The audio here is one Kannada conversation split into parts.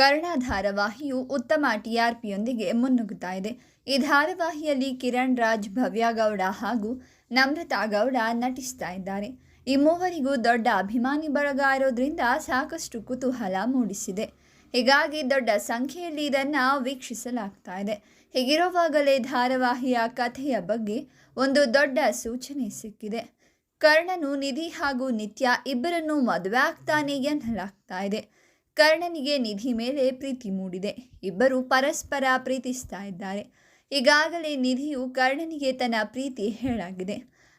ಕರ್ಣ ಧಾರಾವಾಹಿಯು ಉತ್ತಮ ಟಿಆರ್ಪಿಯೊಂದಿಗೆ ಮುನ್ನುಗ್ಗುತ್ತಾ ಇದೆ. ಈ ಧಾರಾವಾಹಿಯಲ್ಲಿ ಕಿರಣ್ ರಾಜ್, ಭವ್ಯ ಗೌಡ ಹಾಗೂ ನಮ್ರತಾ ಗೌಡ ನಟಿಸ್ತಾ ಇದ್ದಾರೆ. ಈ ಮೂವರಿಗೂ ದೊಡ್ಡ ಅಭಿಮಾನಿ ಬಳಗ ಇರೋದ್ರಿಂದ ಸಾಕಷ್ಟು ಕುತೂಹಲ ಮೂಡಿಸಿದೆ. ಹೀಗಾಗಿ ದೊಡ್ಡ ಸಂಖ್ಯೆಯಲ್ಲಿ ಇದನ್ನು ವೀಕ್ಷಿಸಲಾಗ್ತಾ ಇದೆ. ಹೀಗಿರುವಾಗಲೇ ಧಾರಾವಾಹಿಯ ಕಥೆಯ ಬಗ್ಗೆ ಒಂದು ದೊಡ್ಡ ಸೂಚನೆ ಸಿಕ್ಕಿದೆ. ಕರ್ಣನು ನಿಧಿ ಹಾಗೂ ನಿತ್ಯ ಇಬ್ಬರನ್ನು ಮದುವೆ ಆಗ್ತಾನೆ ಎನ್ನಲಾಗ್ತಾ ಇದೆ. ಕರ್ಣನಿಗೆ ನಿಧಿ ಮೇಲೆ ಪ್ರೀತಿ ಮೂಡಿದೆ. ಇಬ್ಬರು ಪರಸ್ಪರ ಪ್ರೀತಿಸ್ತಾ ಇದ್ದಾರೆ. ಈಗಾಗಲೇ ನಿಧಿಯು ಕರ್ಣನಿಗೆ ತನ್ನ ಪ್ರೀತಿ ಹೇಳಾಗಿದೆ.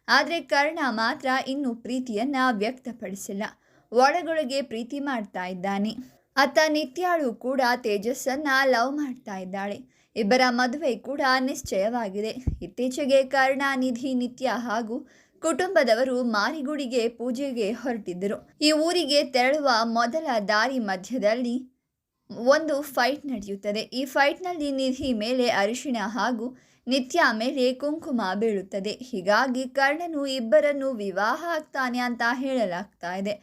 ಆದರೆ ಕರ್ಣ ಮಾತ್ರ ಇನ್ನೂ ಪ್ರೀತಿಯನ್ನ ವ್ಯಕ್ತಪಡಿಸಿಲ್ಲ. ಒಳಗೊಳಗೆ ಪ್ರೀತಿ ಮಾಡ್ತಾ ಇದ್ದಾನೆ. ಆತ ನಿತ್ಯಾಳು ಕೂಡ ತೇಜಸ್ಸನ್ನ ಲವ್ ಮಾಡ್ತಾ ಇದ್ದಾಳೆ. ಇಬ್ಬರ ಮದುವೆ ಕೂಡ ನಿಶ್ಚಯವಾಗಿದೆ. ಇತ್ತೀಚೆಗೆ ಕರ್ಣ, ನಿಧಿ, ನಿತ್ಯ ಹಾಗೂ ಕುಟುಂಬದವರು ಮಾರಿಗುಡಿಗೆ ಪೂಜೆಗೆ ಹೊರಟಿದ್ದರು. ಈ ಊರಿಗೆ ತೆರಳುವ ಮೊದಲ ದಾರಿ ಮಧ್ಯದಲ್ಲಿ ಒಂದು ಫೈಟ್ ನಡೆಯುತ್ತದೆ. ಈ ಫೈಟ್ನಲ್ಲಿ ನಿಧಿ ಮೇಲೆ ಅರಿಶಿಣ ಹಾಗೂ ನಿತ್ಯ ಮೇಲೆ ಕುಂಕುಮ ಬೀಳುತ್ತದೆ. ಹೀಗಾಗಿ ಕರ್ಣನು ಇಬ್ಬರನ್ನು ವಿವಾಹ ಆಗ್ತಾನೆ ಅಂತ ಹೇಳಲಾಗ್ತಾ ಇದೆ.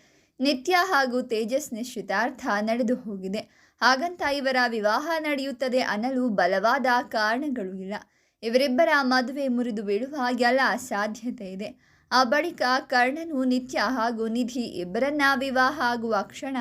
ನಿತ್ಯ ಹಾಗೂ ತೇಜಸ್ ನಿಶ್ಚಿತಾರ್ಥ ನಡೆದು ಹೋಗಿದೆ. ಹಾಗಂತ ಇವರ ವಿವಾಹ ನಡೆಯುತ್ತದೆ ಅನ್ನಲು ಬಲವಾದ ಕಾರಣಗಳು ಇಲ್ಲ. ಇವರಿಬ್ಬರ ಮದುವೆ ಮುರಿದು ಬೀಳುವ ಎಲ್ಲ ಸಾಧ್ಯತೆ ಇದೆ. ಆ ಬಳಿಕ ಕರ್ಣನು ನಿತ್ಯ ಹಾಗೂ ನಿಧಿ ಇಬ್ಬರನ್ನ ವಿವಾಹ ಆಗುವ ಕ್ಷಣ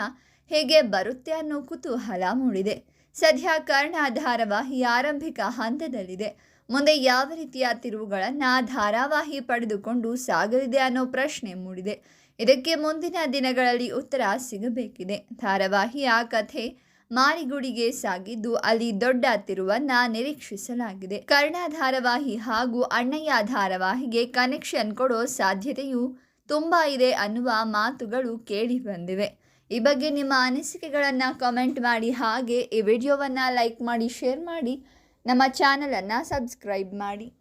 ಹೇಗೆ ಬರುತ್ತೆ ಅನ್ನೋ ಕುತೂಹಲ ಮೂಡಿದೆ. ಸದ್ಯ ಕರ್ಣ ಧಾರಾವಾಹಿ ಆರಂಭಿಕ ಹಂತದಲ್ಲಿದೆ. ಮುಂದೆ ಯಾವ ರೀತಿಯ ತಿರುವುಗಳನ್ನು ಧಾರಾವಾಹಿ ಪಡೆದುಕೊಂಡು ಸಾಗಲಿದೆ ಅನ್ನೋ ಪ್ರಶ್ನೆ ಮೂಡಿದೆ. ಇದಕ್ಕೆ ಮುಂದಿನ ದಿನಗಳಲ್ಲಿ ಉತ್ತರ ಸಿಗಬೇಕಿದೆ. ಧಾರಾವಾಹಿಯ ಕಥೆ ಮಾರಿಗುಡಿಗೆ ಸಾಗಿದ್ದು ಅಲ್ಲಿ ದೊಡ್ಡ ತಿರುವನ್ನ ನಿರೀಕ್ಷಿಸಲಾಗಿದೆ. ಕರ್ಣ ಧಾರಾವಾಹಿ ಹಾಗೂ ಅಣ್ಣಯ್ಯ ಧಾರಾವಾಹಿಗೆ ಕನೆಕ್ಷನ್ ಕೊಡೋ ಸಾಧ್ಯತೆಯು ತುಂಬ ಇದೆ ಅನ್ನುವ ಮಾತುಗಳು ಕೇಳಿ ಬಂದಿವೆ ಈ ಬಗ್ಗೆ ನಿಮ್ಮ ಅನಿಸಿಕೆಗಳನ್ನು ಕಮೆಂಟ್ ಮಾಡಿ, ಹಾಗೆ ಈ ವಿಡಿಯೋವನ್ನು ಲೈಕ್ ಮಾಡಿ ಶೇರ್ ಮಾಡಿ, ನಮ್ಮ ಚಾನಲನ್ನು ಸಬ್ಸ್ಕ್ರೈಬ್ ಮಾಡಿ.